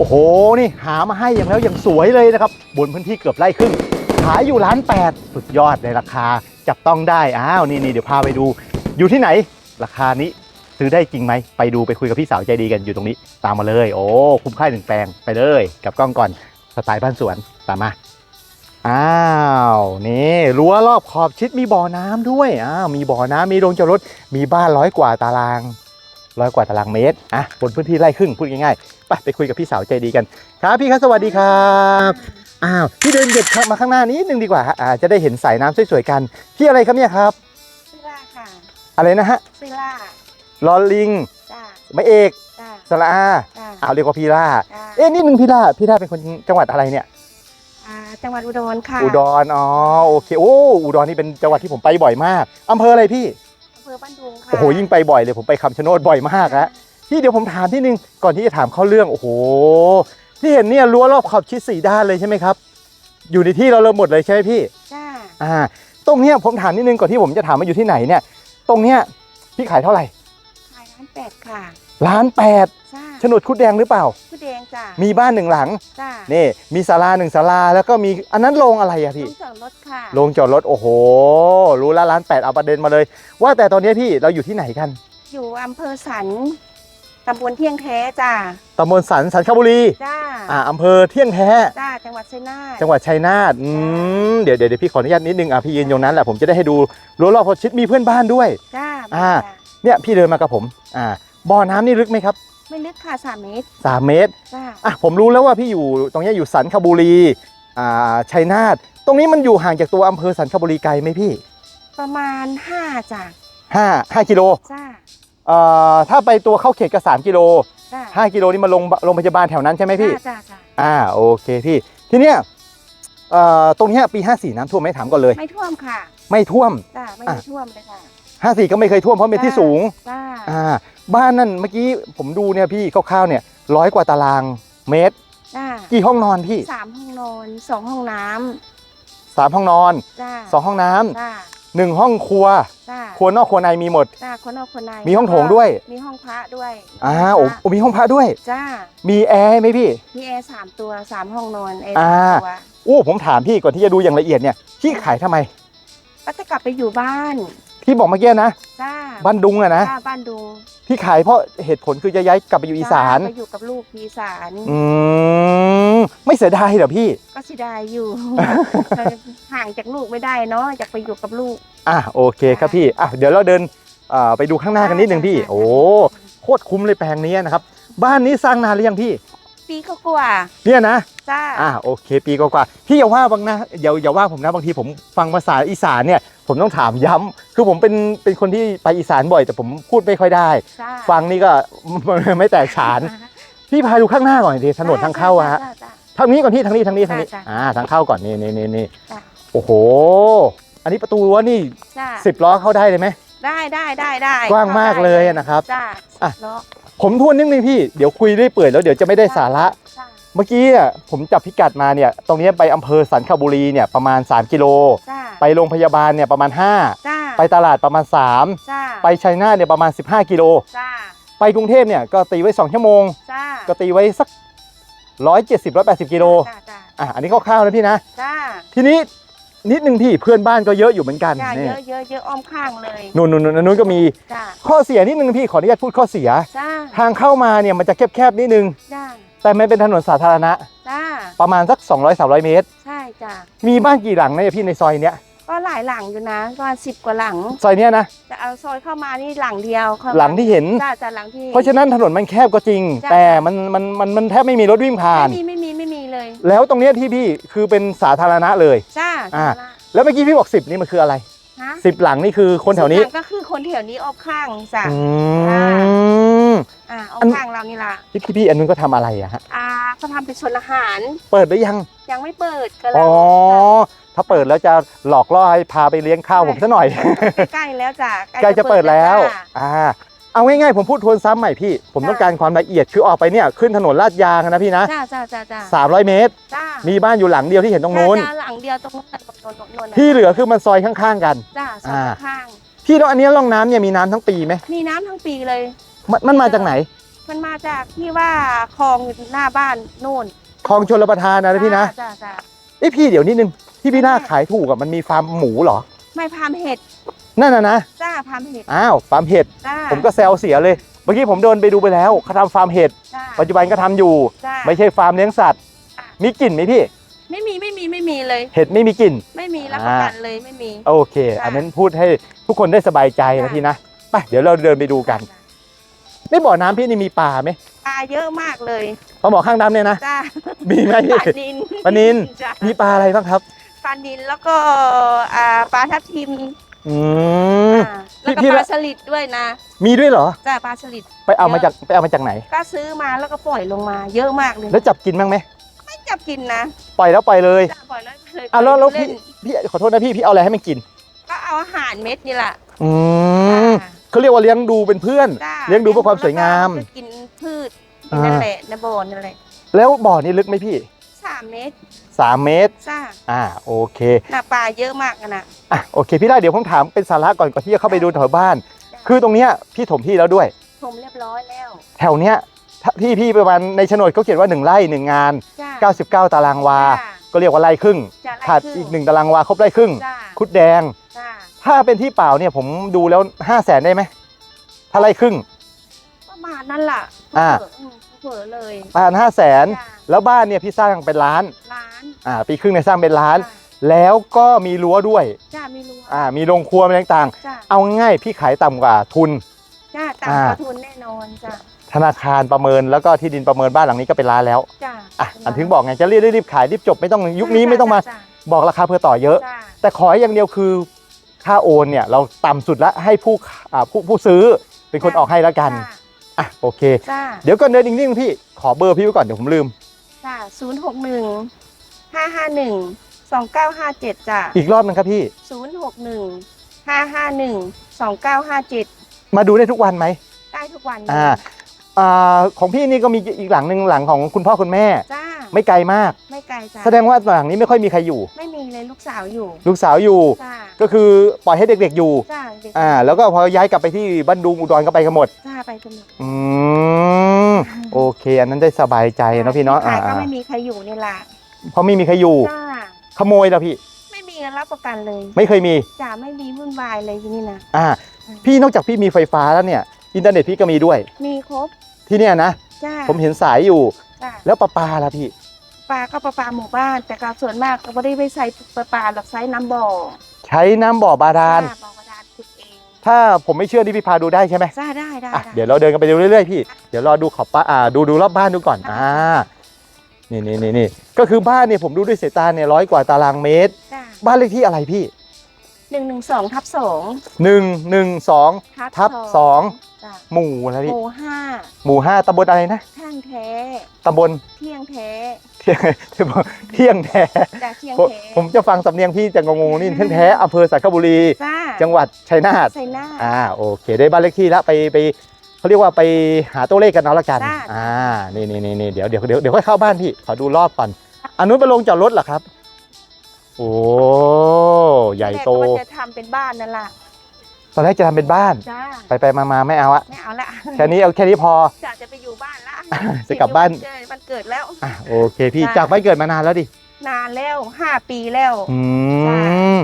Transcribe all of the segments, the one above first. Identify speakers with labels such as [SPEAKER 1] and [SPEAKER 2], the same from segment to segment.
[SPEAKER 1] โอ้โห นี่หามาให้อย่างแล้วอย่างสวยเลยนะครับบนพื้นที่เกือบไร่ครึ่งขายอยู่ล้านแปดสุดยอดในราคาจับต้องได้อ้าวนี่นี่เดี๋ยวพาไปดู อยู่ที่ไหน ราคานี้ซื้อได้จริงไหมไปดูไปคุยกับพี่สาวใจดีกันอยู่ตรงนี้ ตามมาเลย โอ้คุ้มค่าหนึ่งแปลงไปเลยกับกล้องก่อนสไตล์บ้านสวนตามมาอ้าวนี่รั้วรอบขอบชิดมีบ่อน้ำด้วยอ้าวมีบ่อน้ำมีโรงจอดรถมีบ้านร้อยกว่าตาราง ร้อยกว่าตารางเมตรอะบนพื้นที่ไร่ครึ่งพูดง่ายๆไปไปคุยกับพี่สาวใจดีกัน ครับพี่ครับสวัสดีครับอ้าวพี่เดินเหยียบเข้ามาข้างหน้านี้นิดนึงดีกว่าฮะอ่าจะได้เห็นสายน้ำสวยๆกันพี่อะไรครับเนี่ยครับ
[SPEAKER 2] ซิล่าค่ะ
[SPEAKER 1] อะไรนะฮะ
[SPEAKER 2] ซิล่า
[SPEAKER 1] ลอลิง
[SPEAKER 2] จ้า
[SPEAKER 1] ไม่เอก
[SPEAKER 2] จ้า
[SPEAKER 1] สระอา
[SPEAKER 2] จ้า
[SPEAKER 1] อ้าวเรียกว่าพี่ล่า
[SPEAKER 2] จ้า
[SPEAKER 1] เอ๊ะนิดนึงพี่ล่าพี่ล่าเป็นคนจังหวัดอะไรเนี่ย
[SPEAKER 2] อ่าจังหวัดอุดรค่ะ
[SPEAKER 1] อุดร อ๋อ โอเค โอ้ อุดรนี่เป็นจังหวัดที่ผมไปบ่อยมาก อำเภออะไรพี่
[SPEAKER 2] อำเภอบ้านดุงค่ะ
[SPEAKER 1] โอ้โหยิ่งไปบ่อยเลยผมไปคำชะโนดบ่อยมากแล้วพี่เดี๋ยวผมถามที่นึงก่อนที่จะถามเข้าเรื่องโอ้โหที่เห็นเนี่ยรั้วรอบขอบชิดสี่ด้านเลยใช่ไหมครับ อยู่ในที่เราเลยหมดเลยใช่ไหมพี่
[SPEAKER 2] จ้า
[SPEAKER 1] อ่า ตรงเนี้ยผมถามนิดนึงก่อนที่ผมจะถามว่าอยู่ที่ไหนเนี่ย ตรงเนี้ยพี่ขายเท่าไหร่
[SPEAKER 2] ขายร้านเป็ดค่ะ
[SPEAKER 1] ล้านแปด
[SPEAKER 2] จ้า
[SPEAKER 1] โฉนดคุดแดงหรือเปล่า
[SPEAKER 2] ผู้แดงจ้า
[SPEAKER 1] มีบ้านหนึ่งหลัง
[SPEAKER 2] จ้า
[SPEAKER 1] นี่ มีศาลาหนึ่งศาลาแล้วก็มีอันนั้นโรงอะไรอะ
[SPEAKER 2] ล
[SPEAKER 1] พี่
[SPEAKER 2] งจอดรถค่ะ
[SPEAKER 1] โรงจอดรถโอ้โห รู้แล้วล้านแปดเอาประเด็นมาเลย ว่าแต่ตอนเนี้ยพี่เราอยู่ที่ไหนกัน
[SPEAKER 2] อยู่อำเภอสันตำบลเที่ยงแท้จ้า
[SPEAKER 1] ตำบลสันสันคบุรี
[SPEAKER 2] จ้า
[SPEAKER 1] อ่าอำเภอเที่ยงแท้
[SPEAKER 2] จ้าจังหวัดชัยนาท
[SPEAKER 1] จังหวัดชัยนาทอืมเดี๋ยวเดี๋ยวเดี๋ยวพี่ขออนุญาตนิดนึงอะพี่ยืนตรงนั้นแหละผมจะได้ให้ดูรั้วรอบขอบชิดมีเพื่อนบ้านด้วย
[SPEAKER 2] จ้า
[SPEAKER 1] อ่า
[SPEAKER 2] จ้า
[SPEAKER 1] เนี่ยพี่เดินมากับผม อ่า บ่อน้ำนี่ลึกไหมครับ
[SPEAKER 2] ไม่ลึกค่ะสามเมตร
[SPEAKER 1] สามเมตร
[SPEAKER 2] จ้า
[SPEAKER 1] อะผมรู้แล้วว่าพี่อยู่ตรงเนี้ยอยู่สันคบุรีอ่าชัยนาทตรงนี้มันอยู่ห่างจากตัวอำเภอสันคบุรีไกลไหมพี่
[SPEAKER 2] ประมาณห้าจ้า
[SPEAKER 1] ห้าห้ากิโล
[SPEAKER 2] จ้า
[SPEAKER 1] เอ่อถ้าไปตัวเข้าเขตก็สามกิโล
[SPEAKER 2] จ้า
[SPEAKER 1] ห้ากิโลนี่มาลงโรงพยาบาลแถวนั้นใช่ไหมพี่
[SPEAKER 2] จ้าจ้าจ้า
[SPEAKER 1] อ่าโอเคพี่ทีเนี้ยเอ่อตรงเนี้ยปี 54 น้ำท่วมไหมถามก่อนเลย
[SPEAKER 2] ไม่ท่วมค่ะ
[SPEAKER 1] ไม่ท่วม
[SPEAKER 2] จ้าไม่
[SPEAKER 1] อะ
[SPEAKER 2] ได้ท่วมเลยค่ะ
[SPEAKER 1] 54 ก็ไม่เคยท่วมเพราะเป็นที่สูง
[SPEAKER 2] จ้า
[SPEAKER 1] อ่า บ้านนั่นเมื่อกี้ผมดูเนี่ยพี่คร่าวๆเนี่ยร้อยกว่าตารางเมตร
[SPEAKER 2] จ้า
[SPEAKER 1] กี่ห้องนอนพี่
[SPEAKER 2] สามห้องนอนสองห้องน้
[SPEAKER 1] สามห้องนอนำ
[SPEAKER 2] จ้า
[SPEAKER 1] สองห้องน้ำ
[SPEAKER 2] จ้า
[SPEAKER 1] หนึ่งห้องครัว
[SPEAKER 2] จ้า
[SPEAKER 1] ครัวนอกครัวในมีหมด
[SPEAKER 2] จ้าคนนอกคนใน
[SPEAKER 1] มีห้องโถงด้วย
[SPEAKER 2] มีห้องพระด้วย
[SPEAKER 1] อ่าโอ้โอ้มีห้องพระด้วย
[SPEAKER 2] จ้า
[SPEAKER 1] มีแอร์ไหมพี่
[SPEAKER 2] มีแอร์สามตัวสามห้องนอนแอร์
[SPEAKER 1] อ่า
[SPEAKER 2] สามตัว
[SPEAKER 1] โอ้ผมถามพี่ก่อนที่จะดูอย่างละเอียดเนี่ยพี่ขายทำไม
[SPEAKER 2] ก็จะกลับไปอยู่บ้าน
[SPEAKER 1] พี่บอกเมื่อกี้นะ
[SPEAKER 2] จ้า
[SPEAKER 1] บ้านดุงอะนะ
[SPEAKER 2] จ้าบ้านดุง
[SPEAKER 1] พี่ขายเพราะเหตุผลคือจะย้ายกลับไปอยู่อีสาน
[SPEAKER 2] จ้ไปอยู่กับลูกที่อีสาน
[SPEAKER 1] อืมไม่เสียดายเหรอพี่
[SPEAKER 2] ก็เสิได้อยู่ ห่างจากลูกไม่ได้เนาะอยากไปอยู่กับลูก
[SPEAKER 1] อะโอเคครับพี่อะเดี๋ยวเราเดินอ่าไปดูข้างหน้ากันนิดนึงพี่ โอ้โคตรคุ้มเลยแปลงนี้นะครับ บ้านนี้สร้างนานหรือยังพี่
[SPEAKER 2] ปีก็กว่า
[SPEAKER 1] เนี่ยนะ
[SPEAKER 2] จ้า
[SPEAKER 1] อะโอเค ปีกว่าๆพี่อย่าว่าบางนะอย่าอย่าว่าผมนะบางทีผมฟังภาษาอีสานเนี่ยผมต้องถามย้ำคือผมเป็นเป็นคนที่ไปอีสานบ่อยแต่ผมพูดไม่ค่อยได้
[SPEAKER 2] จ้า
[SPEAKER 1] ฟังนี่ก็ ไม่แตกฉานพี่พาดูข้างหน้าก่อนดิถนนทางเข้าอะฮะ
[SPEAKER 2] จ้จ้จ้
[SPEAKER 1] ทางนี้ก่อนพี่ทางนี้ทางนี้ทางนี้
[SPEAKER 2] จ้ะ
[SPEAKER 1] อ่าทางเข้าก่อนนี่นี่นี่นี่
[SPEAKER 2] จ้ะ
[SPEAKER 1] โอ้โห อันนี้ประตูรั้วนี่
[SPEAKER 2] จ้า
[SPEAKER 1] สิบล้อเข้าได้เลยไหม
[SPEAKER 2] ได้ได้ได้ได้
[SPEAKER 1] กว้างมากเลยอะนะครับ
[SPEAKER 2] จ้า
[SPEAKER 1] อะ
[SPEAKER 2] เนาะ
[SPEAKER 1] ผมทวนนิดนึงพี่ เดี๋ยวคุยได้เปื่อยแล้วเดี๋ยวจะไม่ได้สาระ
[SPEAKER 2] จ้า
[SPEAKER 1] เมื่อกี้อะผมจับพิกัดมาเนี่ย ตรงนี้ไปอำเภอสันคบุรีเนี่ยประมาณ 3 กิโล
[SPEAKER 2] จ้า
[SPEAKER 1] ไปโรงพยาบาลเนี่ยประมาณ
[SPEAKER 2] จ้า
[SPEAKER 1] 5 ไปตลาดประมาณ
[SPEAKER 2] จ้า
[SPEAKER 1] 3 ไปชัยนาทเนี่ยประมาณ 15 กิโล
[SPEAKER 2] จ้า
[SPEAKER 1] ไปกรุงเทพเนี่ยก็ตีไว้ 2 ชั่วโมง
[SPEAKER 2] จ้า
[SPEAKER 1] ก็ตีไว้สัก 170 180 กิโล
[SPEAKER 2] จ้าจ้า
[SPEAKER 1] อะอันนี้คร่าวๆนะพี่นะ
[SPEAKER 2] จ้า
[SPEAKER 1] ทีนี้ นิดนึงพี่เพื่อนบ้านก็เยอะอยู่เหมือนกัน
[SPEAKER 2] จ้า
[SPEAKER 1] นี่
[SPEAKER 2] เยอะเยอะเยอะอ้อมข้างเลย
[SPEAKER 1] นู่นนู่นนู่นนู่นก็มี
[SPEAKER 2] จ้า
[SPEAKER 1] ข้อเสียนิดนึงพี่ขออนุญาตพูดข้อเสีย
[SPEAKER 2] จ้า
[SPEAKER 1] ทางเข้ามาเนี่ยมันจะแคบๆนิดนึง
[SPEAKER 2] จ้า
[SPEAKER 1] แต่มันเป็นถนนสาธารณะ
[SPEAKER 2] จ้า
[SPEAKER 1] ประมาณสัก 200-300 เมตร
[SPEAKER 2] ใช่จ้า
[SPEAKER 1] มีบ้านกี่หลังเนี่ยพี่ในซอยเนี้ย
[SPEAKER 2] ก็หลายหลังอยู่นะประมาณสิบกว่าหลัง
[SPEAKER 1] ซอยเนี้ยนะ
[SPEAKER 2] จะเอาซอยเข้ามานี่หลังเดียวเข้ามา
[SPEAKER 1] หลังที่เห็น
[SPEAKER 2] จ้าจ้าหลังที่
[SPEAKER 1] เพราะฉะนั้นถนนมันแคบก็จริง
[SPEAKER 2] จ้ะ
[SPEAKER 1] แต่มันมันมันมันแทบไม่มีรถวิ่งผ่าน
[SPEAKER 2] ไม่มีไม่มีไม่มีเลย
[SPEAKER 1] แล้วตรงเนี้ยที่พี่คือเป็นสาธารณะเลย
[SPEAKER 2] จ้า
[SPEAKER 1] อ่า
[SPEAKER 2] จ้า
[SPEAKER 1] แล้วเมื่อกี้พี่บอก10นี่มันคืออะไร
[SPEAKER 2] ฮะ
[SPEAKER 1] 10หลังนี่คือคนแถวนี้
[SPEAKER 2] สิบหลังก็คือคนแถวนี้ออบข้างจ้ะ
[SPEAKER 1] อื
[SPEAKER 2] อ่า
[SPEAKER 1] ม
[SPEAKER 2] อ่าออ
[SPEAKER 1] อั
[SPEAKER 2] บ
[SPEAKER 1] น
[SPEAKER 2] ข้างเรานี่ล่ะ
[SPEAKER 1] พี่พี่พี่อันนู้นก็ทำอะไรอะฮะ
[SPEAKER 2] อ่าเขาทำเป็นชนอาหาร
[SPEAKER 1] เปิดหรือยัง
[SPEAKER 2] ยังไม่เปิดก็
[SPEAKER 1] อ๋
[SPEAKER 2] แล้
[SPEAKER 1] อ
[SPEAKER 2] ว
[SPEAKER 1] ถ้าเปิดแล้วจะหลอกล่อให้พาไปเลี้ยงข้าวผมซะหน่อย
[SPEAKER 2] ใกล้ๆแล้วจ้ะ
[SPEAKER 1] ใกล้จะเปิดแล้ว
[SPEAKER 2] จ้ะ
[SPEAKER 1] อ่าเอาง่ายๆผมพูดทวนซ้ำใหม่พี่ ผม
[SPEAKER 2] จ้ะ
[SPEAKER 1] ต้องการความละเอียดคือออกไปเนี่ยขึ้นถนนลาดยางนะพี่นะ
[SPEAKER 2] จ้าจ้าจ้าจ้า
[SPEAKER 1] 300เมตร
[SPEAKER 2] จ้า
[SPEAKER 1] มีบ้านอยู่หลังเดียวที่เห็นตรงนู้น
[SPEAKER 2] จ้าหลังเดียวตรงนู้นตรงนู้นตรงนู้น
[SPEAKER 1] ที่เหลือคือมันซอยข้างๆกัน
[SPEAKER 2] จ้าสอง
[SPEAKER 1] อ่า
[SPEAKER 2] ข้าง
[SPEAKER 1] พี่แล้วอันนี้ร่องน้ำเนี่ยมีน้ำทั้งปีไหม
[SPEAKER 2] มีน้ำทั้งปีเลย
[SPEAKER 1] มันมันมาจากไหน
[SPEAKER 2] มันมาจากที่ว่าคลองอยู่หน้าบ้านโน่น
[SPEAKER 1] คลองชลประทานนะพี่นะ
[SPEAKER 2] จ้าจ้า
[SPEAKER 1] เอ้พี่เดี๋ยวนิดนึง ที่พี่หน้าขายถูกอะมันมีฟาร์มหมูเหรอ
[SPEAKER 2] ไม่พามเห็ด
[SPEAKER 1] นั่นน่ะนะ
[SPEAKER 2] จ้าพามเห็ด
[SPEAKER 1] อ้าวฟาร์มเห็ด
[SPEAKER 2] จ้า
[SPEAKER 1] ผมก็แซวเสียเลย เมื่อกี้ผมเดินไปดูไปแล้วเขาทำฟาร์มเห็ด
[SPEAKER 2] จ้า
[SPEAKER 1] ปัจจุบันก็ทำอยู่
[SPEAKER 2] จ้า
[SPEAKER 1] ไม่ใช่ฟาร์มเลี้ยงสัตว์
[SPEAKER 2] ค่ะ
[SPEAKER 1] มีกลิ่นไหมพี่
[SPEAKER 2] ไม่มีไม่มีไม่มีเลย
[SPEAKER 1] เห็ดไม่มีกลิ่น
[SPEAKER 2] ไม่มีรับประกันเลยไม่มี
[SPEAKER 1] โอเค
[SPEAKER 2] ค่ะ
[SPEAKER 1] อันนั้นพูดให้ทุกคนได้สบายใจนะ
[SPEAKER 2] ค่ะ
[SPEAKER 1] พี่นะ ไป เดี๋ยวเราเดินไปดูกันในบ่อน้ำพี่นี่มีปลาไหม
[SPEAKER 2] ปลาเยอะมากเลย
[SPEAKER 1] ปลาหมอข้างดำเนี่ยนะ
[SPEAKER 2] จ้า
[SPEAKER 1] มีไหม
[SPEAKER 2] ป
[SPEAKER 1] พี่
[SPEAKER 2] ลานิน
[SPEAKER 1] ปลานิล
[SPEAKER 2] จ้ะ
[SPEAKER 1] มีปลาอะไรบ้างครับ
[SPEAKER 2] ปลานินแล้วก็ปลาทับทิม
[SPEAKER 1] อืม
[SPEAKER 2] อ่าแล้วก็ปลาลสลิดด้วยนะ
[SPEAKER 1] มีด้วยเหรอ
[SPEAKER 2] จ้าปลาสลิด
[SPEAKER 1] ไปเอามาจากไปเอามาจากไหน
[SPEAKER 2] ก็ซื้อมาแล้วก็ปล่อยลงมา เยอะมากเลย
[SPEAKER 1] แล้วจับกินบ้างไหม
[SPEAKER 2] ไม่จับกินนะ
[SPEAKER 1] ปล่อยแล้วปล่อยเลย
[SPEAKER 2] ปล่อยแล้วเลย
[SPEAKER 1] อะแล้วแล้วพี่พี่ขอโทษนะพี่พี่เอาอะไรให้มันกิน
[SPEAKER 2] ก็เอาอาหารเม็ดนี่แหละ
[SPEAKER 1] อืมอเขาเรียกว่าเลี้ยงดูเป็นเพื่อนเลี้ยงดูเพื่อความสวยงาม
[SPEAKER 2] กินพืช
[SPEAKER 1] อ่นั่
[SPEAKER 2] นแหละในบ่อนั่นแหละ
[SPEAKER 1] แล้วบ่อนี่ลึกไหมพี่
[SPEAKER 2] สามเม
[SPEAKER 1] ตร 3 เมตร
[SPEAKER 2] จ้า
[SPEAKER 1] อ่าโอเค
[SPEAKER 2] หน้าปลาเยอะมากนะ
[SPEAKER 1] อะโอเคพี่ได้เดี๋ยวผมถามเป็นสาระก่อนก่อนที่จะเข้าไปดูแถวบ้าน คือตรงเนี้ยพี่ถมที่แล้วด้วย
[SPEAKER 2] ผมเรียบร้อยแล้ว
[SPEAKER 1] แถวเนี้ยถ้าที่พี่ประมาณในโฉนดเขาเขียนว่า 1 ไร่ 1 งาน
[SPEAKER 2] จ้า
[SPEAKER 1] 99 ตารางวาก็เรียกว่าไร่ครึ่ง
[SPEAKER 2] จ้
[SPEAKER 1] ขาดอีก 1 ตารางวาครบไร่ครึ่งคุดแดงถ้าเป็นที่เปล่าเนี่ยผมดูแล้ว 5 0 0แสนได้ไหมถ้าไร่ครึ่ง
[SPEAKER 2] ประมาณนั้นล่ะ
[SPEAKER 1] อ่า
[SPEAKER 2] เผลอเลย
[SPEAKER 1] ประมาณ5 0 0แสน
[SPEAKER 2] จ้า
[SPEAKER 1] แล้วบ้านเนี่ยพี่สร้างเป็นล้าน
[SPEAKER 2] ร้าน
[SPEAKER 1] อ่าปีครึ่งเนี่ยสร้างเป็นล้าน
[SPEAKER 2] จ้า
[SPEAKER 1] แล้วก็มีรั้วด้วย
[SPEAKER 2] จ้าไม่รู้
[SPEAKER 1] อ่ามีโรงครัวอะไรต่าง
[SPEAKER 2] จ้า
[SPEAKER 1] ๆ เอาง่ายๆพี่ขายต่ำกว่าทุน
[SPEAKER 2] จ้าตาม
[SPEAKER 1] อ่า
[SPEAKER 2] กระทุนแน่นอนจ้า
[SPEAKER 1] ธนาคารประเมินแล้วก็ที่ดินประเมินบ้านหลังนี้ก็เป็นล้านแล้ว
[SPEAKER 2] จ้า
[SPEAKER 1] อะอันถึงบอกไงจะรีบรีบขายรีบจบไม่ต้องยุคนี้ไม่ต้องมา
[SPEAKER 2] จ้
[SPEAKER 1] บอกราคาเพื่อต่อเยอะ
[SPEAKER 2] จ้า
[SPEAKER 1] แต่ขออย่างเดียวคือค่าโอนเนี่ยเราต่ำสุดละให้ผู้อ่าผู้ผู้ซื้อเป็นคนออกให้แล้วกัน
[SPEAKER 2] จ้า
[SPEAKER 1] อะโอเค
[SPEAKER 2] จ้า
[SPEAKER 1] เดี๋ยวก่อนเดินอีกนิดนึงพี่ ขอเบอร์พี่ไว้ก่อนเดี๋ยวผมลืม
[SPEAKER 2] จ้าศูนย์หกหนึ่งห้าห้าหนึ่งสองเก้าห้าเจ็ดจ้า
[SPEAKER 1] อีกรอบนึงครับพี่
[SPEAKER 2] ศูนย์หกหนึ่งห้าห้าหนึ่งสองเก้าห้าเจ็ด
[SPEAKER 1] มาดูได้ทุกวันไหม
[SPEAKER 2] ได้ทุกวัน
[SPEAKER 1] อ่า อ่าของพี่นี่ก็มีอีกหลังหนึ่งหลังของคุณพ่อคุณแม่
[SPEAKER 2] จ้า
[SPEAKER 1] ไม่ไกลมาก
[SPEAKER 2] ไม่ไกลจ้า
[SPEAKER 1] แสดงว่าหลังนี้ไม่ค่อยมีใครอยู่
[SPEAKER 2] ไม่มีเลยลูกสาวอยู่
[SPEAKER 1] ลูกสาวอยู่
[SPEAKER 2] จ้า
[SPEAKER 1] ก็คือปล่อยให้เด็กๆอยู่
[SPEAKER 2] จ้าเด็ก
[SPEAKER 1] อ่า แล้วก็พอย้ายกลับไปที่บ้านดุงอุดรก็ไปกันหมด
[SPEAKER 2] จ้าไปกันหมด
[SPEAKER 1] อืมโอเค อันนั้นได้สบายใจเนาะพี่เนาะ
[SPEAKER 2] ขายก็
[SPEAKER 1] อ่า
[SPEAKER 2] ไม่มีใครอยู่นี่แหละ
[SPEAKER 1] เพราะไม่มีใครอยู่
[SPEAKER 2] จ้า
[SPEAKER 1] ขโมยแล้วพี่
[SPEAKER 2] ไม่มีเงินรับประกันเลย
[SPEAKER 1] ไม่เคยมี
[SPEAKER 2] จ้าไม่มีวุ่นวายเลยที่นี่นะ
[SPEAKER 1] อ่า พี่นอกจากพี่มีไฟฟ้าแล้วเนี่ย อินเทอร์เน็ตพี่ก็มีด้วย
[SPEAKER 2] มีครบ
[SPEAKER 1] ที่เนี่ยนะ
[SPEAKER 2] จ้า
[SPEAKER 1] ผมเห็นสายอยู่
[SPEAKER 2] จ้า
[SPEAKER 1] แล้วประปาล่ะพี่
[SPEAKER 2] ปลาก็ปลาปลาหมู่บ้าน แต่ก็ส่วนมากก็ไม่ได้ไปใส่ปลาปลาหรอกใช้น้ำบ่อ
[SPEAKER 1] ใช้น้ำบ่อบาดาล
[SPEAKER 2] จ้บ่อบาดาลขุดเอง
[SPEAKER 1] ถ้าผมไม่เชื่อที่พี่พาดูได้ใช่ไหม
[SPEAKER 2] จ้าได้ได้
[SPEAKER 1] อะ
[SPEAKER 2] ได้
[SPEAKER 1] เดี๋ยวเราเดินกันไปดูเรื่อยๆพี่เดี๋ยวรอดูขอบป้าอ่าดูดูรอบบ้านดูก่อนอ่านี่นี่นี่นี่ก็คือบ้านเนี่ยผมดูด้วยสายตาเนี่ยร้อยกว่าตารางเมตร
[SPEAKER 2] จ้า
[SPEAKER 1] บ้านเลขที่อะไรพี่
[SPEAKER 2] หนึ่งหนึ่งสองทับสอง
[SPEAKER 1] หนึ่งหนึ่งสองทับสอง
[SPEAKER 2] จ้า
[SPEAKER 1] หมู่อะไร
[SPEAKER 2] ห
[SPEAKER 1] พี่
[SPEAKER 2] มู่ห้า
[SPEAKER 1] หมู่ห้าตำบลอะไรนะ
[SPEAKER 2] ข้างแท้
[SPEAKER 1] ตำบล
[SPEAKER 2] เที่ยงแท้
[SPEAKER 1] เที่ยงเที่ยงแท้
[SPEAKER 2] จ้าเที่ยง
[SPEAKER 1] ผม
[SPEAKER 2] แท้
[SPEAKER 1] ผมจะฟังสำเนียงพี่จะงงๆนี่เที่ยงแท้อำเภอสักขบุรี
[SPEAKER 2] จ้า
[SPEAKER 1] จังหวัดชัยนาท
[SPEAKER 2] ใส่หน้า
[SPEAKER 1] อ่าโอเคได้บ้านเลขที่แล้วไปไปเขาเรียกว่าไปหาตัวเลขกันเอาละกัน
[SPEAKER 2] จ้า
[SPEAKER 1] อ่านี่นี่นี่นี่เดี๋ยวเดี๋ยวเดี๋ยวเดี๋ยวค่อยเข้าบ้านพี่ขอดูรอบก่อนอันนู้นไปลงจอดรถเหรอครับ โอ้ใหญ่โต
[SPEAKER 2] แรกก็ว่าจะทำเป็นบ้านนั่นแหละ
[SPEAKER 1] ตอนแรกจะทำเป็นบ้าน
[SPEAKER 2] จ้า
[SPEAKER 1] ไปไปมามาไม่เอาอะ
[SPEAKER 2] ไม่เอาละ
[SPEAKER 1] แค่นี้เอาแค่นี้พอ
[SPEAKER 2] จ้าจะไปอยู่บ้านละ
[SPEAKER 1] จะกลับบ้าน
[SPEAKER 2] เจอมันเกิดแล้ว
[SPEAKER 1] อะโอเคพี่
[SPEAKER 2] จ้า
[SPEAKER 1] จากบ้านเกิดมานานแล้วดิ
[SPEAKER 2] นานแล้วห้าปีแล้ว
[SPEAKER 1] อื
[SPEAKER 2] จ้า
[SPEAKER 1] ม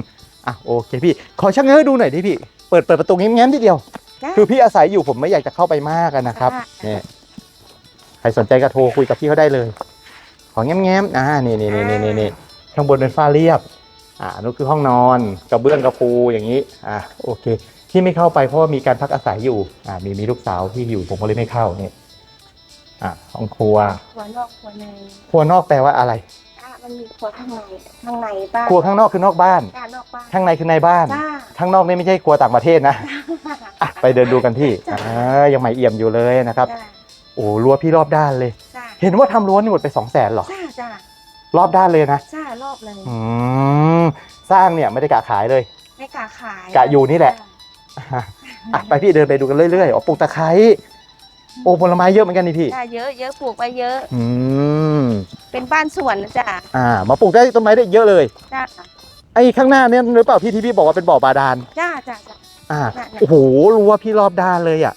[SPEAKER 1] อะโอเคพี่ ขอช่างเง้อดูหน่อยดิพี่เปิดเปิดประตูแง้มๆทีเดียว
[SPEAKER 2] จ้า
[SPEAKER 1] คือพี่อาศัยอยู่ผมไม่อยากจะเข้าไปมากอะนะครับ
[SPEAKER 2] ค่ะ
[SPEAKER 1] นี่ใครสนใจก็โทรคุยกับพี่เขาได้เลย ของแง้มๆอ่านี่นี่นี่นี่นี่นี่ ข้างบนเป็นฝ้าเรียบ อ่านั่นคือห้องนอนกระเบื้องกระปูอย่างนี้ อ่าโอเค ที่ไม่เข้าไปเพราะว่ามีการพักอาศัยอยู่ อ่า มีมีลูกสาวที่อยู่ผมก็เลยไม่เข้านี่อ่าห้องครัว
[SPEAKER 2] หัวนอกหัวใน
[SPEAKER 1] ครัวนอกแปลว่าอะไร
[SPEAKER 2] จ้ามันมีครัวข้างในข้างในบ้าน
[SPEAKER 1] ครัวข้างนอกคือนอกบ้าน
[SPEAKER 2] จ้านอกบ้าน
[SPEAKER 1] ข้างในคือในบ้าน
[SPEAKER 2] จ้า
[SPEAKER 1] ข้างนอกนี่ไม่ใช่ครัวต่างประเทศนะอะไปเดินดูกันพี่
[SPEAKER 2] จ้ะ
[SPEAKER 1] อ่ายังใหม่เอี่ยมอยู่เลยนะครับ
[SPEAKER 2] จ้า
[SPEAKER 1] โอ้รั้วพี่รอบด้านเลย
[SPEAKER 2] จ้า
[SPEAKER 1] เห็นว่าทำรั้วนี่หมดไปสองแสนหรอ
[SPEAKER 2] จ้าจ้า ร
[SPEAKER 1] อบด้านเลยนะ
[SPEAKER 2] จ้ารอบเลย
[SPEAKER 1] อืมสร้างเนี่ยไม่ได้กะขายเลย
[SPEAKER 2] ไม่กล้าขาย
[SPEAKER 1] กะอยู่นี่แหละอะไปพี่เดินไปดูกันเรื่อยๆอ๋อปลูกตะไคร้โอ้ผลไม้เยอะเหมือนกันนี่พี่
[SPEAKER 2] จ้าเยอะเยอะปลูกไปเยอะ
[SPEAKER 1] อืม
[SPEAKER 2] เป็นบ้านสวนนะจ้า
[SPEAKER 1] อ่า มาปลูกได้ต้นไม้ได้เยอะเลย
[SPEAKER 2] จ้า
[SPEAKER 1] ไอ้ข้างหน้าเนี่ยหรือเปล่าพี่ที่พี่บอกว่าเป็นบ่อบาดาล
[SPEAKER 2] จ้าจ้าจ้า
[SPEAKER 1] อ่า
[SPEAKER 2] น่ะน่ะ
[SPEAKER 1] โอ้โหรั้วพี่รอบด้านเลยอะ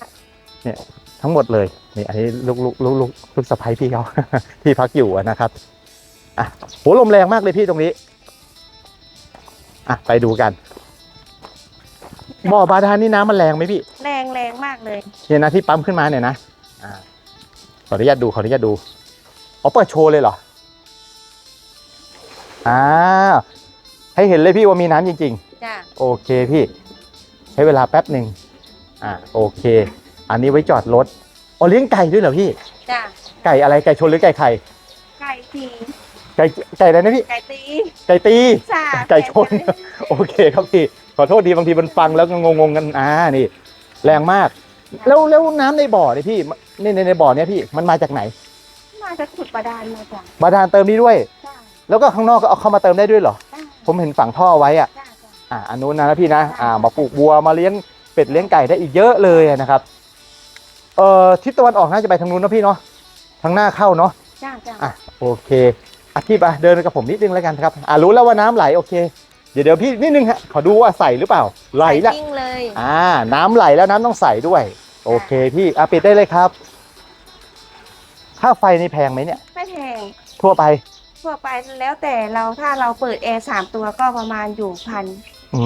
[SPEAKER 1] เนี่ยทั้งหมดเลยนนี่อันนี้ลูกลูกลูกลูกลูกสะใภ้พี่เขา ที่พักอยู่อะนะครับ อะโหลมแรงมากเลยพี่ตรงนี้อะไปดูกันบ่อบาดาลนี่น้ำมันแรงไหมพี่
[SPEAKER 2] แรงแรงมากเลย
[SPEAKER 1] เนี่ยนะที่ปั๊มขึ้นมาเนี่ยนะอ่าขออนุญาตดูขออนุญาตดูอ๋อเปิดโชว์เลยเหรออ่าให้เห็นเลยพี่ว่ามีน้ำจริงๆ
[SPEAKER 2] จ้า
[SPEAKER 1] โอเคพี่ ใช้เวลาแป๊บหนึ่งอ่าโอเค อันนี้ไว้จอดรถอ๋อเลี้ยงไก่ด้วยเหรอพี่
[SPEAKER 2] จ้า
[SPEAKER 1] ไก่อะไรไก่ชนหรือไก่ไข่
[SPEAKER 2] ไก่ตี
[SPEAKER 1] ไก่ไก่อะไรนะพี่
[SPEAKER 2] ไก่ตี
[SPEAKER 1] ไก่ตี
[SPEAKER 2] จ้า
[SPEAKER 1] ไก่ชน โอเคครับพี่ ขอโทษดีบางทีมันฟังแล้วก็งงๆกัน อ่า นี่ แรงมาก แล้วแล้วน้ำในบ่อเนี่ยพี่ในในในบ่อเนี่ยพี่ มันมาจากไหน
[SPEAKER 2] มาจะขุดประดานมาจ้า
[SPEAKER 1] บาดาลเติมนี้ด้วย
[SPEAKER 2] จ้า
[SPEAKER 1] แล้วก็ข้างนอกก็เอาเข้ามาเติมได้ด้วยเหรอ
[SPEAKER 2] จ้า
[SPEAKER 1] ผมเห็นฝังท่อไว้อะ
[SPEAKER 2] จ้าจ้า
[SPEAKER 1] อ่าอันนู้นนะพี่นะ อ่า มาปลูกบัว มาเลี้ยงเป็ดเลี้ยงไก่ได้อีกเยอะเลยนะครับ เอ่อ ทิศตะวันออกน่าจะไปทางนู้นนะพี่เนาะ ทางหน้าเข้าเนาะ
[SPEAKER 2] จ้าจ้า
[SPEAKER 1] อะ โอเค อาทิตย์อะเดินกับผมนิดนึงแล้วกันครับอ่ารู้แล้วว่าน้ำไหลโอเค เดี๋ยวเดี๋ยวพี่นิดนึงฮะขอดูว่าใส่หรือเปล่า ไหลแล้ว
[SPEAKER 2] ใส่กิ้งเลย
[SPEAKER 1] อ่า น้ำไหลแล้วน้ำต้องใส่ด้วย โอเคพี่อะปิดได้เลยครับค่าไฟนี่แพงไหมเนี่ย
[SPEAKER 2] ไม่แพง
[SPEAKER 1] ทั่วไป
[SPEAKER 2] ทั่วไปแล้วแต่เราถ้าเราเปิดแอร์สามตัวก็ประมาณอยู่พัน
[SPEAKER 1] อื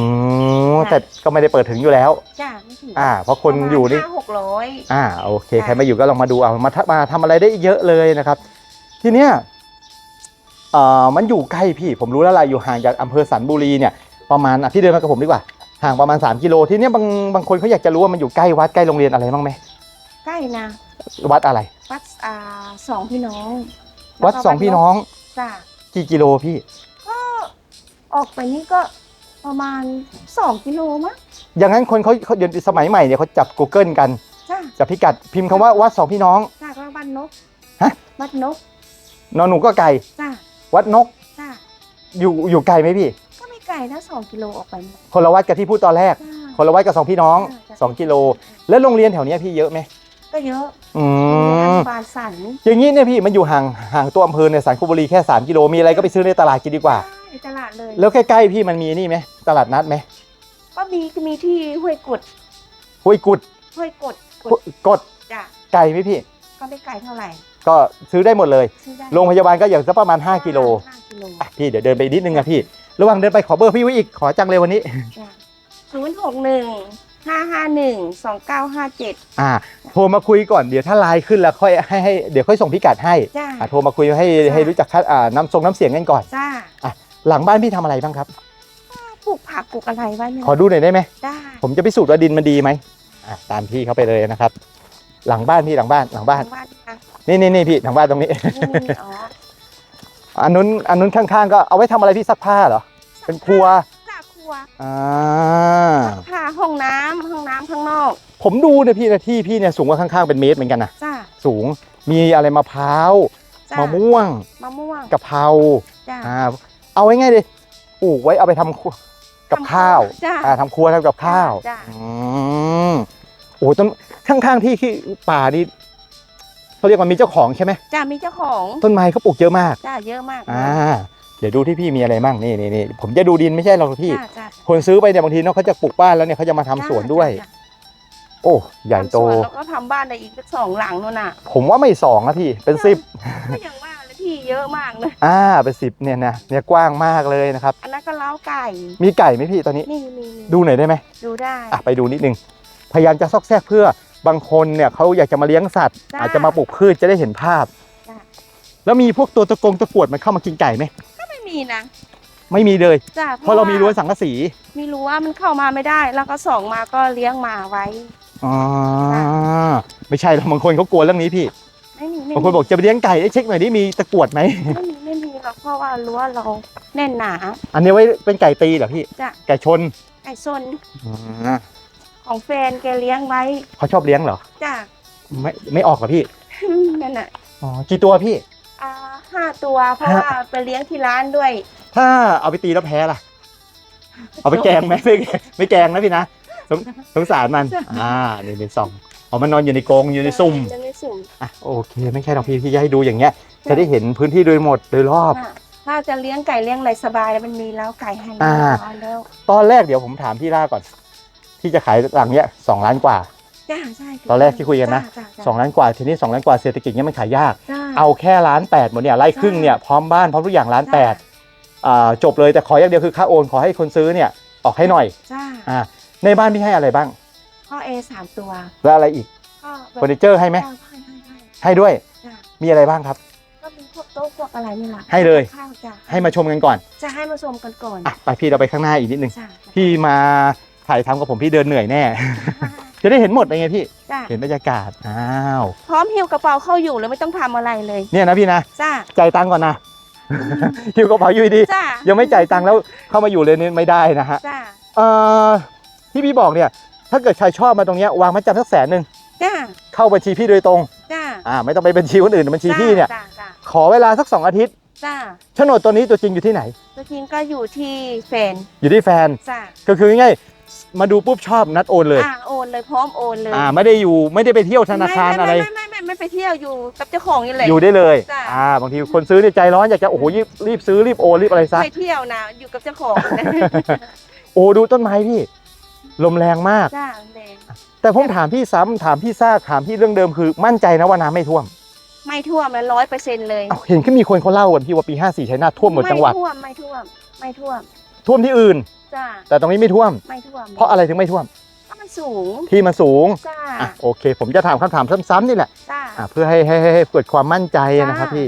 [SPEAKER 1] มแต่ก็ไม่ได้เปิดถึงอยู่แล้ว
[SPEAKER 2] จ้าไม่ถึง
[SPEAKER 1] อ่าเพราะคนอยู่นี่
[SPEAKER 2] ห้าหกร้อย
[SPEAKER 1] อ่าโอเค
[SPEAKER 2] ค่ะ
[SPEAKER 1] ใครมาอยู่ก็ลองมาดูเอามาทำมาทำอะไรได้เยอะเลยนะครับ ทีเนี้ย เอ่อมันอยู่ใกล้พี่ผมรู้แล้วล่ะอยู่ห่างจากอำเภอสันบุรีเนี่ยประมาณอะพี่เดินมากับผมดีกว่าห่างประมาณ 3 กิโลทีเนี้ยบางบางคนเขาอยากจะรู้ว่ามันอยู่ใกล้วัดใกล้โรงเรียนอะไรบ้างไหม
[SPEAKER 2] ใกล้นะ
[SPEAKER 1] วัดอะไร
[SPEAKER 2] วัดอ่าสองพี่น้อง
[SPEAKER 1] วัดสองพี่น้อง
[SPEAKER 2] จ้า
[SPEAKER 1] กี่กิโลพี่
[SPEAKER 2] ก็ออกไปนี่ก็ประมาณสองกิโลมั้ง
[SPEAKER 1] อย่างนั้นคนเขาเขาเดี๋ยวสมัยใหม่เนี่ยเขาจับ Google กัน
[SPEAKER 2] จ้า
[SPEAKER 1] จับพิกัดพิมพ์คำว่าวัดสองพี่น้อง
[SPEAKER 2] จ้าก็บ้านนก
[SPEAKER 1] ฮะ
[SPEAKER 2] บ้านนก
[SPEAKER 1] นอนหนูก็ไก่
[SPEAKER 2] จ้า
[SPEAKER 1] วัดนก
[SPEAKER 2] จ้า
[SPEAKER 1] อยู่อยู่ไกลไหมพี่
[SPEAKER 2] ก็ไม่ไกลนะสองกิโลออกไปเนี่ย
[SPEAKER 1] คนละวัดกับที่พูดตอนแรก
[SPEAKER 2] จ้า
[SPEAKER 1] คนละวัดกับสองพี่น้อง
[SPEAKER 2] จ้ะ
[SPEAKER 1] สองกิโล แล้วโรงเรียนแถวเนี้ยพี่เยอะไหม
[SPEAKER 2] ก็เยอะ
[SPEAKER 1] อื
[SPEAKER 2] อ
[SPEAKER 1] ม
[SPEAKER 2] นุบาลสัน
[SPEAKER 1] อย่างนี้เนี่ยพี่มันอยู่ห่างห่างตัวอำเภอเนี่ยสันคุบุรีแค่ 3 กิโลมีอะไรก็ไปซื้อในตลาดกินดีกว่า
[SPEAKER 2] ในตลาดเลย
[SPEAKER 1] แล้วใกล้ๆพี่มันมีนี่ไหมตลาดนัดไหม
[SPEAKER 2] ก็มีมีที่ห้วยกุด
[SPEAKER 1] ห้วยกุด
[SPEAKER 2] ห้วยกดก
[SPEAKER 1] ห้ว
[SPEAKER 2] ด
[SPEAKER 1] ยกด
[SPEAKER 2] จ้ะ
[SPEAKER 1] ไกลไหมพี่
[SPEAKER 2] ก็ไม่ไกลเท่าไหร่
[SPEAKER 1] ก็ซื้อได้หมดเลย
[SPEAKER 2] ซื้อได้
[SPEAKER 1] โรงพยาบาลก็อย่างสักประมาณ 5 กิโล
[SPEAKER 2] ห้ากิโล
[SPEAKER 1] อะพี่เดี๋ยวเดินไปนิดนึงอะพี่ ระหว่างเดินไปขอเบอร์พี่ไว้อีกขอจังเลยวันนี้
[SPEAKER 2] ศูนย์หกหนึ่งห้าห้าหนึ่งสองเก้าห้าเจ็ด
[SPEAKER 1] อ่าโทรมาคุยก่อนเดี๋ยวถ้าไลน์ขึ้นแล้วค่อยให้ให้เดี๋ยวค่อยส่งพิกัดให้
[SPEAKER 2] จ้า
[SPEAKER 1] อะโทรมาคุยให้
[SPEAKER 2] จ้ะ
[SPEAKER 1] ให้รู้จักคัดอ่าน้ำทรงน้ำเสียงกันก่อน
[SPEAKER 2] จ้า
[SPEAKER 1] หลังบ้านพี่ทำอะไรบ้างครับ
[SPEAKER 2] ปลูกผักปลูกอะไรไว้เนี่ย
[SPEAKER 1] ขอดูหน่อยได้ไหม
[SPEAKER 2] ได้
[SPEAKER 1] ผมจะพิสูจน์ว่าดินมันดีไหมอะตามพี่เขาไปเลยนะครับ หลังบ้านพี่หลังบ้านหลังบ้าน
[SPEAKER 2] บ้านนะ
[SPEAKER 1] นี่นี่นี่พี่หลังบ้านตรงนี้
[SPEAKER 2] นี่นี่อ๋อ
[SPEAKER 1] อันนู้นอันนู้นข้างๆ ก็เอาไว้ทำอะไรพี่ซักผ้าเหรอ เป็นครัว
[SPEAKER 2] จ้าครัว
[SPEAKER 1] อ่า
[SPEAKER 2] ค่ะห้องน้ำห้องน้ำข้างนอก
[SPEAKER 1] ผมดูเนี่ยพี่นะที่พี่เนี่ยสูงกว่าข้างๆเป็นเมตรเหมือนกันนะ
[SPEAKER 2] จ้า
[SPEAKER 1] สูงมีอะไรมะพร้าว
[SPEAKER 2] จ้ามะ
[SPEAKER 1] ม่วง
[SPEAKER 2] มะม่วง
[SPEAKER 1] กะเพรา
[SPEAKER 2] จ้า
[SPEAKER 1] อ่าเอาไว้ง่ายเลยปลูกไว้เอาไปทำครัวกับข้าว
[SPEAKER 2] จ้า
[SPEAKER 1] อ่าทำครัวทำกับข้าว
[SPEAKER 2] จ้ะ
[SPEAKER 1] อืมโอ้ต้นข้างๆที่ที่ป่านี่ เขาเรียกว่ามีเจ้าของใช่ไหม
[SPEAKER 2] จ้ามีเจ้าของ
[SPEAKER 1] ต้นไม้เขาปลูกเยอะมาก
[SPEAKER 2] จ้าเยอะมากเลย
[SPEAKER 1] อ่าเดี๋ยวดูที่พี่มีอะไรมั่งนี่นี่นี่ผมจะดูดินไม่ใช่หรอกพี่
[SPEAKER 2] จ้าจ้า
[SPEAKER 1] คนซื้อไปเนี่ยบางทีเนาะเขาจะปลูกบ้านแล้วเนี่ยเขาจะมาทำสวนด้วย
[SPEAKER 2] จ้ะ
[SPEAKER 1] โอ้ใหญ่โต
[SPEAKER 2] ทำสวนแล้วก็ทำบ้านในอีกสักสองหลังนู่นน่ะ
[SPEAKER 1] ผมว่าไม่สองนะพี่เป็นสิบ
[SPEAKER 2] ก็ยังว่าเลยที่เยอะมากเลย
[SPEAKER 1] อ่าเป็นสิบเนี่ยนะเนี่ยกว้างมากเลยนะครับ
[SPEAKER 2] อันนั้นก็เล้าไก่
[SPEAKER 1] มีไก่ไหมพี่ตอนนี้
[SPEAKER 2] นี่มีมี
[SPEAKER 1] ดูหน่อยได้ไหม
[SPEAKER 2] ดูได้
[SPEAKER 1] อะไปดูนิดนึง พยายามจะซอกแซกเพื่อ บางคนเนี่ยเขาอยากจะมาเลี้ยงสัตว์
[SPEAKER 2] จ้ะ
[SPEAKER 1] อาจจะมาปลูกพืชจะได้เห็นภาพ
[SPEAKER 2] จ้ะ
[SPEAKER 1] แล้วมีพวกตัวตะกงตะกรวดมันเข้ามากินไก่ไหม
[SPEAKER 2] ก็ไม่มีนะ
[SPEAKER 1] ไม่มีเลย
[SPEAKER 2] จ้า
[SPEAKER 1] เพราะเรามีรั้วสังกะสี
[SPEAKER 2] มีรั้วมันเข้ามาไม่ได้ แล้วก็สองมาก็เลี้ยงหมาไว้
[SPEAKER 1] อ๋อไม่ใช่หรอกบางคนเขากลัวเรื่องนี้พี่
[SPEAKER 2] ไม่มีไม่
[SPEAKER 1] บาง
[SPEAKER 2] มี
[SPEAKER 1] คนบอกจะไปเลี้ยงไก่เอ้ยเช็คหน่อยดิมีตะกรวดไหม
[SPEAKER 2] ไม่มีไม่มีหรอกเพราะว่ารั้วเราแน่นหนา
[SPEAKER 1] อันนี้ไว้เป็นไก่ตีเหรอพี่
[SPEAKER 2] จ้ะ
[SPEAKER 1] ไก่ชน
[SPEAKER 2] ไก่ซน
[SPEAKER 1] อ๋อ
[SPEAKER 2] ของแฟนแกเลี้ยงไว้
[SPEAKER 1] เขาชอบเลี้ยงเหรอ
[SPEAKER 2] จ้า
[SPEAKER 1] ไม่ไม่ออกเหรอพี่
[SPEAKER 2] นั่นน่ะ
[SPEAKER 1] อ๋อกี่ตัวพี่
[SPEAKER 2] อ่าห้าตัวเพราะว่าไปเลี้ยงที่ร้านด้วย
[SPEAKER 1] ถ้าเอาไปตีแล้วแพ้ล่ะ เอาไปแกงไหมไม่ไม่แกงนะพี่นะสงสงสารมันอ่านี่เป็นสองอ๋อมันนอนอยู่ในกรงอยู่ในซุ่ม
[SPEAKER 2] จะในสุ่ม
[SPEAKER 1] อะโอเคไม่ใช่หรอกพี่พี่จะให้ดูอย่างเงี้ย จะได้เห็นพื้นที่โดยหมดโดยรอบ
[SPEAKER 2] อะถ้าจะเลี้ยงไก่เลี้ยงอะไรสบายมันมีแล้วไก่ให้
[SPEAKER 1] อ่า
[SPEAKER 2] ร้อยแล้ว
[SPEAKER 1] ตอนแรกเดี๋ยวผมถามพี่ล่าก่อน ที่จะขายหลังเนี้ยสองล้านกว่า
[SPEAKER 2] จ้าใช่
[SPEAKER 1] ตอนแรกที่คุยกันนะ
[SPEAKER 2] จ้จ้จ้
[SPEAKER 1] สองล้านกว่าทีนี้สองล้านกว่าเศรษฐกิจเนี้ยมันขายยาก
[SPEAKER 2] จ้า
[SPEAKER 1] เอาแค่ล้านแปดหมดเนี่ยไล่ครึ่งเนี่ยพร้อมบ้านพร้อมทุกอย่างล้านแปดอ่าจบเลยแต่ขออย่างเดียวคือค่าโอนขอให้คนซื้อเนี่ยออกให้หน่อย
[SPEAKER 2] จ้า
[SPEAKER 1] อ่าในบ้านพี่ให้อะไรบ้าง
[SPEAKER 2] ข้อเอสามตัว
[SPEAKER 1] แล้วอะไรอีก
[SPEAKER 2] ก็
[SPEAKER 1] เฟอร์นิเจอร์ให้ไหม
[SPEAKER 2] จ้าให้ให้ให้
[SPEAKER 1] ให้ด้วย
[SPEAKER 2] จ้า
[SPEAKER 1] มีอะไรบ้างครับ
[SPEAKER 2] ก็มีพวกโต๊ะพวกอะไรนี่แหละ
[SPEAKER 1] ให้เลย
[SPEAKER 2] ข้าวจ้า
[SPEAKER 1] ให้มาชมกันก่อน
[SPEAKER 2] จะให้มาชมกันก่อน
[SPEAKER 1] อะไปพี่เราไปข้างหน้าอีกนิดนึง
[SPEAKER 2] จ้า
[SPEAKER 1] พี่มา ถ่ายทำกับผมพี่เดินเหนื่อยแน่ จะได้เห็นหมดเลยไงพี่
[SPEAKER 2] จ้า
[SPEAKER 1] เห็นบรรยากาศ อ้าว
[SPEAKER 2] พร้อมหิ้วกระเป๋าเข้าอยู่เลยไม่ต้องทำอะไรเลย
[SPEAKER 1] เนี่ยนะพี่นะ
[SPEAKER 2] จ้า
[SPEAKER 1] จ่ายตังค์ก่อนนะหิวกระเป๋าอยู่ดี
[SPEAKER 2] จ้า
[SPEAKER 1] ยังไม่จ่ายตังค์แล้วเข้ามาอยู่เลยนี่ไม่ได้นะฮะ
[SPEAKER 2] จ้า
[SPEAKER 1] เอ่อที่พี่บอกเนี่ย ถ้าเกิดใครชอบมาตรงเนี้ยวางมัดจำสักแสนหนึ่ง
[SPEAKER 2] จ้า
[SPEAKER 1] เข้าบัญชีพี่โดยตรง
[SPEAKER 2] จ้า
[SPEAKER 1] อ่า ไม่ต้องไปบัญชีคนอื่นบัญชีพี่เนี่ย
[SPEAKER 2] จ้าจ้า
[SPEAKER 1] ขอเวลาสักสองอาทิตย์
[SPEAKER 2] จ้า
[SPEAKER 1] โฉนดตัวนี้ตัวจริงอยู่ที่ไหน
[SPEAKER 2] ตัวจริงก็อยู่ที่แฟน
[SPEAKER 1] อยู่ที่แฟน
[SPEAKER 2] จ้า
[SPEAKER 1] ก็คือง่ายๆ มาดูปุ๊บชอบนัดโอนเลย
[SPEAKER 2] อ่าโอนเลยพร้อมโอนเลย
[SPEAKER 1] อ่าไม่ได้อยู่ไม่ได้ไปเที่ยวธนาคารอะไร
[SPEAKER 2] ไม่ไม่ไม่ไม่ไม่ไปเที่ยวอยู่กับเจ้าของนี่แหละ
[SPEAKER 1] อยู่ได้เลย
[SPEAKER 2] จ้ะ
[SPEAKER 1] อ่าบางทีคนซื้อเนี่ยใจร้อนอยากจะโอ้โหรีบรีบซื้อรีบโอนรีบอะไรซะ
[SPEAKER 2] ไปเที่ยวนะอยู่กับเจ้าของนะ
[SPEAKER 1] โอ้ดูต้นไม้พี่ ลมแรงมาก
[SPEAKER 2] จ้าแดง
[SPEAKER 1] แต่ผมถามพี่ซ้ำถามพี่ซากถามพี่เรื่องเดิมคือมั่นใจนะว่าน้ำไม่ท่วม
[SPEAKER 2] ไม่ท่วมแล้วร้อยเปอร์เซ็นต์เลย
[SPEAKER 1] เอ้าเห็นก็มีคนเขาเล่ากันพี่ว่าปี 54ชัยนาทท่วมหมดจังหวัด
[SPEAKER 2] ไม่ท่วมไม่ท่วมไม่ท่วม
[SPEAKER 1] ท่วมที่อื่น
[SPEAKER 2] จ้า
[SPEAKER 1] แต่ตรงนี้ไม่ท่วม
[SPEAKER 2] ไม่ท่วม
[SPEAKER 1] เพราะอะไรถึงไม่ท่วม
[SPEAKER 2] เพราะมันสูง
[SPEAKER 1] ที่มันสูง
[SPEAKER 2] จ้า
[SPEAKER 1] อะโอเค ผมจะถามคำถามซ้ำๆนี่แหละ
[SPEAKER 2] จ้า
[SPEAKER 1] อะเพื่อให้ให้ให้ให้เกิดความมั่นใจนะครับ
[SPEAKER 2] จ้า
[SPEAKER 1] พี่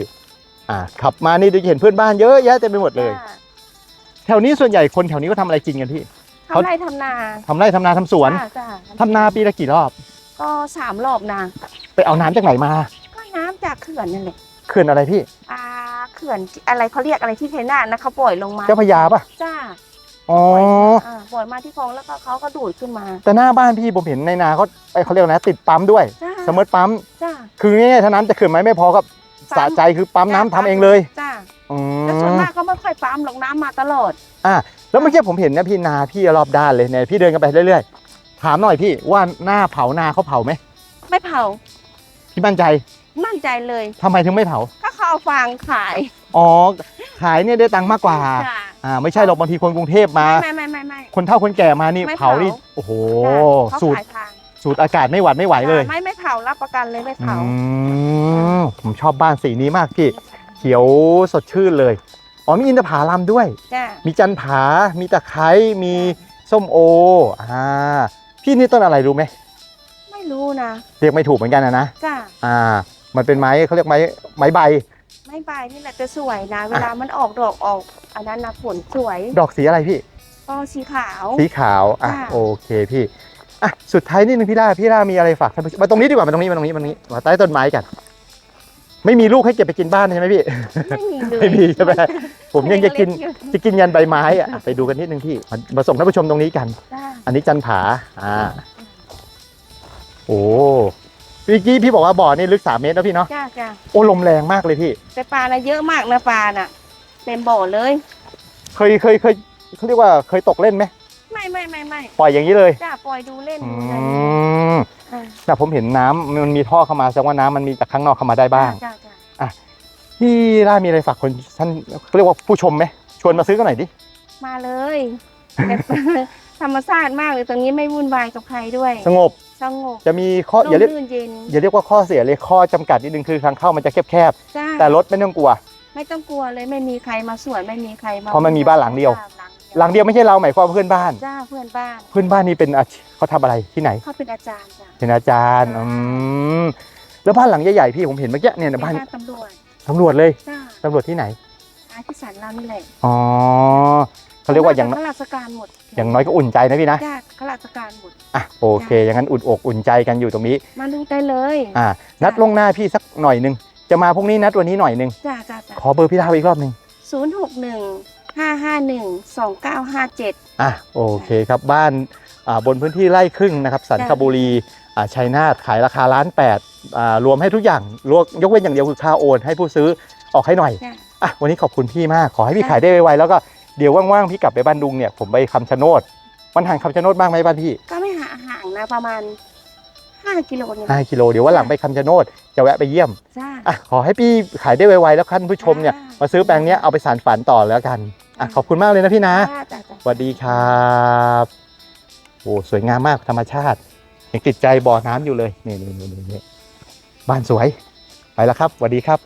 [SPEAKER 1] อ่าขับมานี่จะเห็นเพื่อนบ้านเยอะแยะเต็มไปหมดเลย
[SPEAKER 2] จ้า
[SPEAKER 1] แถวนี้ส่วนใหญ่คนแถวนี้ก็ทำอะไรกินกันพี่เขา
[SPEAKER 2] ทำไร่ทำนา
[SPEAKER 1] ทำไร่ทำนาทำสวน
[SPEAKER 2] จ้าจ้า
[SPEAKER 1] ทำนาปีละกี่รอบ
[SPEAKER 2] ก็สามรอบนะ
[SPEAKER 1] ไปเอาน้ำจากไหนมา
[SPEAKER 2] ก็น้ำจากเขื่อนนั่นแหละ
[SPEAKER 1] เขื่อนอะไรพี่
[SPEAKER 2] อ่าเขื่อนอะไรเขาเรียกอะไรที่เทน่านะเขาปล่อยลงมา
[SPEAKER 1] เจ้าพระยาปะ
[SPEAKER 2] จ้า
[SPEAKER 1] อ๋อ
[SPEAKER 2] ปล่อยมาอ่าปล่อยมาที่คลองแล้วก็เขาก็ดูดขึ้นมา
[SPEAKER 1] แต่หน้าบ้านพี่ผมเห็นในนาเขาไอ้เขาเรียกอะไรนะติดปั๊มด้วย
[SPEAKER 2] จ้า
[SPEAKER 1] สมมติปั๊ม
[SPEAKER 2] จ้า
[SPEAKER 1] คือง่ายๆถ้าน้ำจะเขื่อนไหมไม่พอก็
[SPEAKER 2] ปั๊
[SPEAKER 1] สะ
[SPEAKER 2] ม
[SPEAKER 1] ใจคือปั๊มน้ำทำเองเลย
[SPEAKER 2] จ้า
[SPEAKER 1] อื
[SPEAKER 2] แต่ส่วน
[SPEAKER 1] ม
[SPEAKER 2] มากก็ไม่ค่อยปั๊มหรอกน้ำมาตลอด
[SPEAKER 1] แล้วเมื่อกี้ผมเห็นนะพี่นาพี่รอบด้านเลยเนี่ยพี่เดินกันไปเรื่อยๆ ถามหน่อยพี่ว่าหน้าเผานาเขาเผาไหม
[SPEAKER 2] ไม่เผา
[SPEAKER 1] พี่มั่นใจ
[SPEAKER 2] มั่นใจเลย
[SPEAKER 1] ทำไมถึงไม่เผา
[SPEAKER 2] ถ้าเขาเอาฟางขาย
[SPEAKER 1] อ๋อ ขายเนี่ยได้ตังค์มากกว่า
[SPEAKER 2] จ้ะ
[SPEAKER 1] อ่า ไม่ใช่หรอกบางทีคนกรุงเทพมา
[SPEAKER 2] ไม่ไม่ไม่ไม่
[SPEAKER 1] คนเฒ่าคนแก่มานี่
[SPEAKER 2] ไม่
[SPEAKER 1] เผา
[SPEAKER 2] เผา
[SPEAKER 1] นี่ โอ้โห
[SPEAKER 2] เขา
[SPEAKER 1] สูตร
[SPEAKER 2] ขายทาง
[SPEAKER 1] สูตรอากาศไม่หวัดไม่ไหวเลย
[SPEAKER 2] ไม่ไม่เผารับประกันเลยไม่
[SPEAKER 1] อื
[SPEAKER 2] เผา ม
[SPEAKER 1] ผมชอบบ้านสีนี้มากพี่ เขียวสดชื่นเลย อ๋อมีอินทผลัมด้วย
[SPEAKER 2] จ้า
[SPEAKER 1] มีจันผา มีตะไคร้ มีส้มโอ อ่า พี่นี่ต้นอะไรรู้ไหม
[SPEAKER 2] ไม่รู้นะ
[SPEAKER 1] เรียกไม่ถูกเหมือนกันนะนะ
[SPEAKER 2] จ้า
[SPEAKER 1] อ่า มันเป็นไม้เขาเรียกไม้ไม้ใบ
[SPEAKER 2] ไม่ใบนี่แหละจะสวยนะ เวลามันออกดอกออก อันนั้นนะผลสวย
[SPEAKER 1] ดอกสีอะไรพี่
[SPEAKER 2] ก็สีขาว
[SPEAKER 1] สีขาวอะ
[SPEAKER 2] ค่ะ
[SPEAKER 1] โอเคพี่อะสุดท้ายนิดนึงพี่ล่าพี่ล่ามีอะไรฝากท่านผู้ชมมาตรงนี้ดีกว่ามาตรงนี้มาตรงนี้มาตรงนี้มาใต้ต้นไม้กัน ไม่มีลูกให้เก็บไปกินบ้านใช่ไหมพี่
[SPEAKER 2] ไม่มีเลย
[SPEAKER 1] ไม่มีใช่ไหมผมยังจะกิน
[SPEAKER 2] เล็อยู่
[SPEAKER 1] จะกินยันใบไม้อะอะไปดูกันนิดนึงพี่มามาส่งท่านผู้ชมตรงนี้กัน
[SPEAKER 2] จ้า
[SPEAKER 1] อันนี้จันผา อ่า โอ้ เมื่อกี้พี่บอกว่าบ่อนี่ลึกสามเมตรนะพี่เนาะ
[SPEAKER 2] จ้าจ้า
[SPEAKER 1] โอ้ลมแรงมากเลยพี่
[SPEAKER 2] แต่ปลาน่ะเยอะมากนะปลาน่ะเต็มบ่อเลย
[SPEAKER 1] เคยเคยเคยเขาเรียกว่าเคยตกเล่นไหม
[SPEAKER 2] ไม่ไม่ไม่ไม่
[SPEAKER 1] ปล่อยอย่างนี้เลย
[SPEAKER 2] จ้าปล่อยดูเล่น
[SPEAKER 1] อื
[SPEAKER 2] ดูอะไร
[SPEAKER 1] ม
[SPEAKER 2] อ่า
[SPEAKER 1] แต่ผมเห็นน้ำมันมีท่อเข้ามาแสดงว่าน้ำมันมีจากข้างนอกเข้ามาได้บ้าง
[SPEAKER 2] จ้าจ้า
[SPEAKER 1] พี่ล่ามีอะไรฝากคนท่านเขาเรียกว่าผู้ชมไหมชวนมาซื้อกันหน่อยดิ
[SPEAKER 2] มาเลยแบบธรรมชาติมากเลยตรงนี้ไม่วุ่นวายกับใครด้วย
[SPEAKER 1] สงบ
[SPEAKER 2] สงบ
[SPEAKER 1] จะมีข้อ
[SPEAKER 2] ร่
[SPEAKER 1] อย่ามเรียก
[SPEAKER 2] รื่นเย็น
[SPEAKER 1] อย่าเรียกว่าข้อเสียเลยข้อจำกัดนิดนึงคือทางเข้ามันจะแคบ
[SPEAKER 2] จ้า
[SPEAKER 1] ๆแต่รถไม่ต้องกลัว
[SPEAKER 2] ไม่ต้องกลัวเลยไม่มีใครมาสวนไม่มีใครมา
[SPEAKER 1] เพราะมันมีบ้านหลังเดียว
[SPEAKER 2] จ้า
[SPEAKER 1] หลังเดียวไม่ใช่เราหมายความว่าเพื่อนบ้าน
[SPEAKER 2] จ้าเพื่อนบ้าน
[SPEAKER 1] เพื่อนบ้านนี่เป็นอาชีพเขาทำอะไรที่ไหน
[SPEAKER 2] เขาเป็นอาจารย์จ้า
[SPEAKER 1] เป็นอาจารย์อืมแล้วบ้านหลังใหญ่ๆพี่ผมเห็นเมื่อกี้เนี่ย
[SPEAKER 2] เป็น
[SPEAKER 1] บ้าน
[SPEAKER 2] บ้านตำรวจ
[SPEAKER 1] ตำรวจเลย
[SPEAKER 2] จ้า
[SPEAKER 1] ตำรวจที่ไหน
[SPEAKER 2] อาที่สันเรานี่แหละ
[SPEAKER 1] อ๋อ เขาเรียกว่าอย่าง
[SPEAKER 2] ข้าราชการหมด
[SPEAKER 1] อย่างน้อยก็อุ่นใจนะพี่นะ
[SPEAKER 2] จ้าข้าราชการหมด
[SPEAKER 1] อะโอเคอย่างนั้นอุ่นอกอุ่นใจกันอยู่ตรงนี้
[SPEAKER 2] มาดูได้เลย
[SPEAKER 1] อ่านัดลวงหน้าพี่สักหน่อยหนึงจะมาพรุ่งนี้นัดวันนี้หน่อยหนึง
[SPEAKER 2] จ้าจ้าจ้า
[SPEAKER 1] ขอเบอร์พี่ดาวอีกรอบหนึ่ง
[SPEAKER 2] ศูนย์หกหนึ่งห้าห้าหนึ่งสองเก้าห้าเจ็ด
[SPEAKER 1] อะโอเคครับบ้านอ่าบนพื้นที่ไร่ครึ่งนะครับสันคบุรีอ่าชัยนาทขายราคาล้านแปดอ่ารวมให้ทุกอย่างรวมยกเว้นอย่างเดียวคือค่าโอน ให้ผู้ซื้อออกให้หน่อย
[SPEAKER 2] จ้า
[SPEAKER 1] อะวันนี้ขอบคุณพี่มากขอให้พี่
[SPEAKER 2] ค่ะ
[SPEAKER 1] ขายได้ไวๆแล้วก็ เดี๋ยวว่างๆพี่กลับไปบ้านดุงเนี่ยผมไปคำชะโนด มันห่างคำชะโนดบ้างไหมบ้านพี่
[SPEAKER 2] ก็ไม่ห่างห่างนะประมาณห้ากิโลเนี่ย
[SPEAKER 1] 5กิโลเดี๋ยววันหลังไปคำชะโนดจะแวะไปเยี่ยม
[SPEAKER 2] จ้า
[SPEAKER 1] อะขอให้พี่ขายได้ไวๆแล้วท่านผู้ชมเนี่ย
[SPEAKER 2] ค่ะ
[SPEAKER 1] มาซื้อแปลงเนี้ยเอาไปสานฝันต่อแล้วกันอะขอบคุณมากเลยนะพี่นะ
[SPEAKER 2] จ้าจ้าจ้า
[SPEAKER 1] สวัสดีครับโอ้สวยงามมากธรรมชาติเยังติดใจบ่อน้ำอยู่เลยนี่นี่นี่นี่นี่บ้านสวยไปแล้วครับสวัสดีครับ